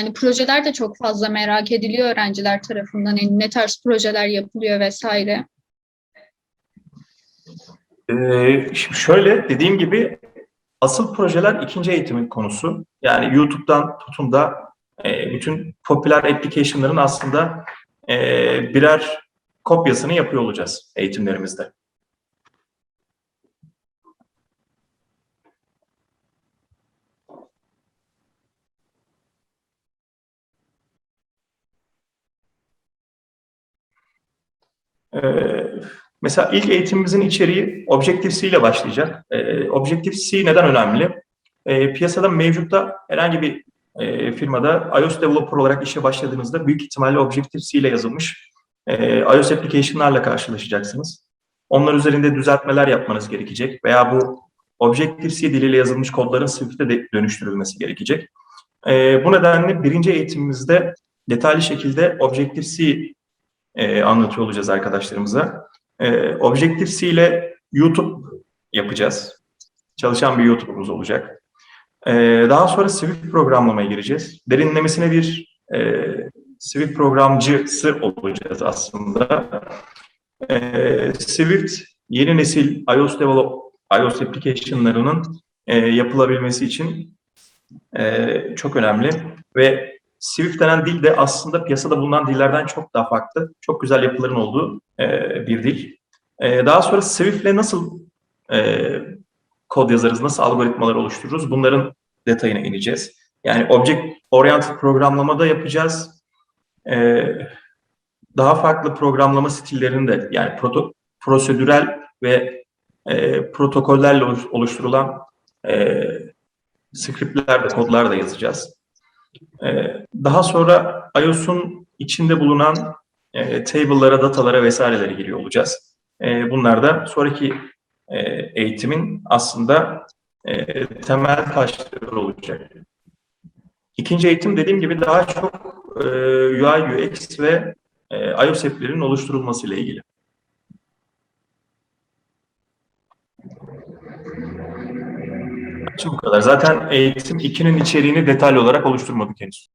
Yani projeler de çok fazla merak ediliyor öğrenciler tarafından. Yani ne tarz projeler yapılıyor vesaire. Ee, şöyle dediğim gibi asıl projeler ikinci eğitimin konusu. Yani YouTube'dan tutun da e, bütün popüler application'ların aslında e, birer kopyasını yapıyor olacağız eğitimlerimizde. Ee, mesela ilk eğitimimizin içeriği Objective-C ile başlayacak. Ee, Objective-C neden önemli? Ee, piyasada mevcutta herhangi bir e, firmada iOS developer olarak işe başladığınızda büyük ihtimalle Objective-C ile yazılmış e, iOS application'larla karşılaşacaksınız. Onlar üzerinde düzeltmeler yapmanız gerekecek veya bu Objective-C diliyle yazılmış kodların Swift'e de dönüştürülmesi gerekecek. E, bu nedenle birinci eğitimimizde detaylı şekilde Objective-C e, anlatıyor olacağız arkadaşlarımıza. E, Objective-C ile YouTube yapacağız. Çalışan bir YouTube'umuz olacak. E, daha sonra Swift programlamaya gireceğiz. Derinlemesine bir e, Swift programcısı olacağız aslında. E, Swift yeni nesil iOS develop iOS application'larının e, yapılabilmesi için e, çok önemli ve Swift denen dil de aslında piyasada bulunan dillerden çok daha farklı. Çok güzel yapıların olduğu e, bir dil. E, daha sonra Swift'le nasıl e, kod yazarız, nasıl algoritmalar oluştururuz bunların detayına ineceğiz. Yani object oriented programlamada yapacağız. E, daha farklı programlama stillerini de yani proto, prosedürel ve e, protokollerle oluşturulan e, scriptler de kodlar da yazacağız. Ee, daha sonra iOS'un içinde bulunan e, table'lara, datalara vesairelere giriyor olacağız. E, bunlar da sonraki e, eğitimin aslında e, temel taşları olacak. İkinci eğitim dediğim gibi daha çok UI, UX ve iOS app'lerin oluşturulması ile ilgili. Şimdi bu kadar. Zaten eğitim 2'nin içeriğini detaylı olarak oluşturmadık henüz.